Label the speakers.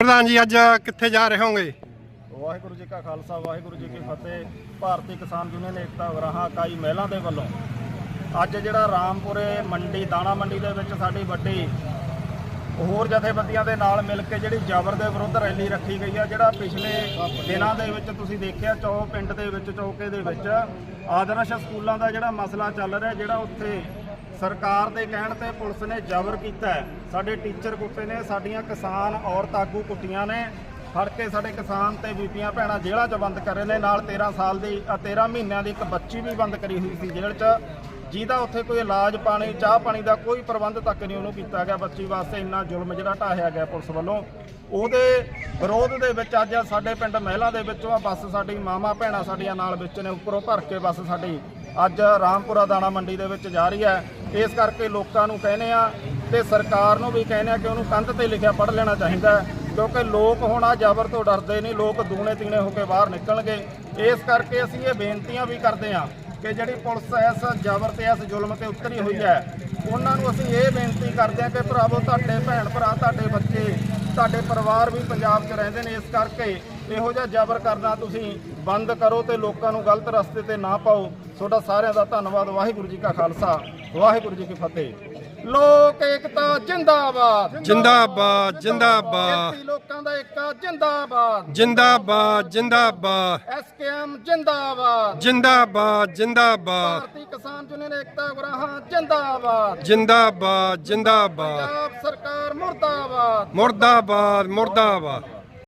Speaker 1: ਪ੍ਰਧਾਨ ਜੀ, ਅੱਜ ਕਿੱਥੇ ਜਾ ਰਹੇ ਹੋਗੇ?
Speaker 2: ਵਾਹਿਗੁਰੂ ਜੀ ਕਾ ਖਾਲਸਾ, ਵਾਹਿਗੁਰੂ ਜੀ ਕੀ ਫਤਿਹ। ਭਾਰਤੀ ਕਿਸਾਨ ਯੂਨੀਅਨ ਏਕਤਾ ਉਗਰਾਹਾਂ ਇਕਾਈ ਮਹਿਲਾ ਦੇ ਵੱਲੋਂ ਅੱਜ ਜਿਹੜਾ ਰਾਮਪੁਰੇ ਮੰਡੀ, ਦਾਣਾ ਮੰਡੀ ਦੇ ਵਿੱਚ ਸਾਡੀ ਵੱਡੀ ਹੋਰ ਜਥੇਬੰਦੀਆਂ ਦੇ ਨਾਲ ਮਿਲ ਕੇ ਜਿਹੜੀ ਜ਼ਬਰ ਦੇ ਵਿਰੁੱਧ ਰੈਲੀ ਰੱਖੀ ਗਈ ਆ, ਜਿਹੜਾ ਪਿਛਲੇ ਦਿਨਾਂ ਦੇ ਵਿੱਚ ਤੁਸੀਂ ਦੇਖਿਆ, ਚੌ ਪਿੰਡ ਦੇ ਵਿੱਚ, ਚੌਕੇ ਦੇ ਵਿੱਚ ਆਦਰਸ਼ ਸਕੂਲਾਂ ਦਾ ਜਿਹੜਾ ਮਸਲਾ ਚੱਲ ਰਿਹਾ, ਜਿਹੜਾ ਉੱਥੇ ਸਰਕਾਰ ਦੇ ਕਹਿਣ ਤੇ ਪੁਲਿਸ ਨੇ ਜ਼ਬਰ ਕੀਤਾ ਸਾਡੇ ਟੀਚਰ ਕੁੱਟੇ ਨੇ ਸਾਡੀਆਂ ਕਿਸਾਨ ਔਰਤ ਆਗੂ ਕੁੱਟੀਆਂ ਨੇ। ਫੜ ਕੇ ਸਾਡੇ ਕਿਸਾਨ ਤੇ ਬੀਬੀਆਂ ਭੈਣਾਂ ਜੇਲ੍ਹਾਂ 'ਚ ਬੰਦ ਕਰੇ ਨੇ। ਨਾਲ 13 ਸਾਲ ਦੀ ਅ, 13 ਮਹੀਨਿਆਂ ਦੀ ਇੱਕ ਬੱਚੀ ਵੀ ਬੰਦ ਕਰੀ ਹੋਈ ਸੀ ਜੇਲ੍ਹ 'ਚ। ਜਿਹਦਾ ਉੱਥੇ ਕੋਈ ਇਲਾਜ ਪਾਣੀ ਚਾਹ ਪਾਣੀ ਦਾ ਕੋਈ ਪ੍ਰਬੰਧ ਤੱਕ ਨਹੀਂ ਉਹਨੂੰ ਕੀਤਾ ਗਿਆ। ਬੱਚੀ ਵਾਸਤੇ ਇੰਨਾ ਜ਼ੁਲਮ ਜਿਹੜਾ ਢਾਹਿਆ ਗਿਆ ਪੁਲਿਸ ਵੱਲੋਂ। ਉਹਦੇ ਵਿਰੋਧ ਦੇ ਵਿੱਚ ਅੱਜ ਸਾਡੇ ਪਿੰਡ ਮਹਿਲਾ ਦੇ ਵਿੱਚੋਂ ਆ ਬੱਸ ਸਾਡੀ ਮਾਮਾ ਭੈਣਾਂ ਸਾਡੀਆਂ ਨਾਲ ਵਿੱਚ ਨੇ। ਉੱਪਰੋਂ ਭਰ ਕੇ ਬੱਸ ਸਾਡੀ ਅੱਜ ਰਾਮਪੁਰਾ ਦਾਣਾ ਮੰਡੀ ਦੇ ਵਿੱਚ ਜਾ ਰਹੀ ਹੈ। ਇਸ ਕਰਕੇ ਲੋਕਾਂ ਨੂੰ ਕਹਿੰਦੇ ਆ ਤੇ ਸਰਕਾਰ ਨੂੰ ਵੀ ਕਹਿੰਦੇ ਆ ਕਿ ਉਹਨੂੰ ਕੰਧ ਤੇ ਲਿਖਿਆ ਪੜ੍ਹ ਲੈਣਾ ਚਾਹੀਦਾ ਕਿਉਂਕਿ ਲੋਕ ਹੁਣ ਆ ਜ਼ਬਰ ਤੋਂ ਡਰਦੇ ਨਹੀਂ, ਲੋਕ ਦੂਣੇ ਤੀਣੇ ਹੋ ਕੇ ਬਾਹਰ ਨਿਕਲਣਗੇ। ਇਸ ਕਰਕੇ ਅਸੀਂ ਇਹ ਬੇਨਤੀਆਂ ਵੀ ਕਰਦੇ ਆ ਕਿ ਜਿਹੜੀ ਪੁਲਿਸ ਇਸ ਜ਼ਬਰ ਤੇ ਇਸ ਜ਼ੁਲਮ ਤੇ ਉਤਰੀ ਹੋਈ ਹੈ, ਉਹਨਾਂ ਨੂੰ ਅਸੀਂ ਇਹ ਬੇਨਤੀ ਕਰਦੇ ਆ ਕਿ ਭਰਾਵੋ, ਤੁਹਾਡੇ ਭੈਣ ਭਰਾ, ਤੁਹਾਡੇ ਬੱਚੇ, ਤੁਹਾਡੇ ਪਰਿਵਾਰ ਵੀ ਪੰਜਾਬ 'ਚ ਰਹਿੰਦੇ ਨੇ, ਇਸ ਕਰਕੇ ਇਹੋ ਜਿਹਾ ਜ਼ਬਰ ਕਰਨਾ ਤੁਸੀਂ ਬੰਦ ਕਰੋ ਤੇ ਲੋਕਾਂ ਨੂੰ ਗਲਤ ਰਸਤੇ ਤੇ ਨਾ ਪਾਓ। ਤੁਹਾਡਾ ਸਾਰਿਆਂ ਦਾ ਧੰਨਵਾਦ ਵਾਹਿਗੁਰੂ ਜੀ ਕਾ ਖਾਲਸਾ ਵਾਹਿਗੁਰੂ ਜੀ ਕੀ ਫਤਿਹ। ਲੋਕ ਏਕਤਾ ਜਿੰਦਾਬਾਦ।
Speaker 1: ਜਿੰਦਾਬਾਦ ਜਿੰਦਾਬਾਦ।
Speaker 2: ਲੋਕਾਂ ਦਾ ਏਕਾ ਜਿੰਦਾਬਾਦ।
Speaker 1: ਜਿੰਦਾਬਾਦ ਜਿੰਦਾਬਾਦ।
Speaker 2: ਐਸਕੇਐਮ ਜਿੰਦਾਬਾਦ।
Speaker 1: ਜਿੰਦਾਬਾਦ ਜਿੰਦਾਬਾਦ।
Speaker 2: ਭਾਰਤੀ ਕਿਸਾਨ ਯੂਨੀਅਨ ਏਕਤਾ ਗੁਰਾਹਾਂ ਜਿੰਦਾਬਾਦ।
Speaker 1: ਜਿੰਦਾਬਾਦ ਜਿੰਦਾਬਾਦ।
Speaker 2: ਪੰਜਾਬ ਸਰਕਾਰ ਮੁਰਦਾਬਾਦ।
Speaker 1: ਮੁਰਦਾਬਾਦ ਮੁਰਦਾਬਾਦ।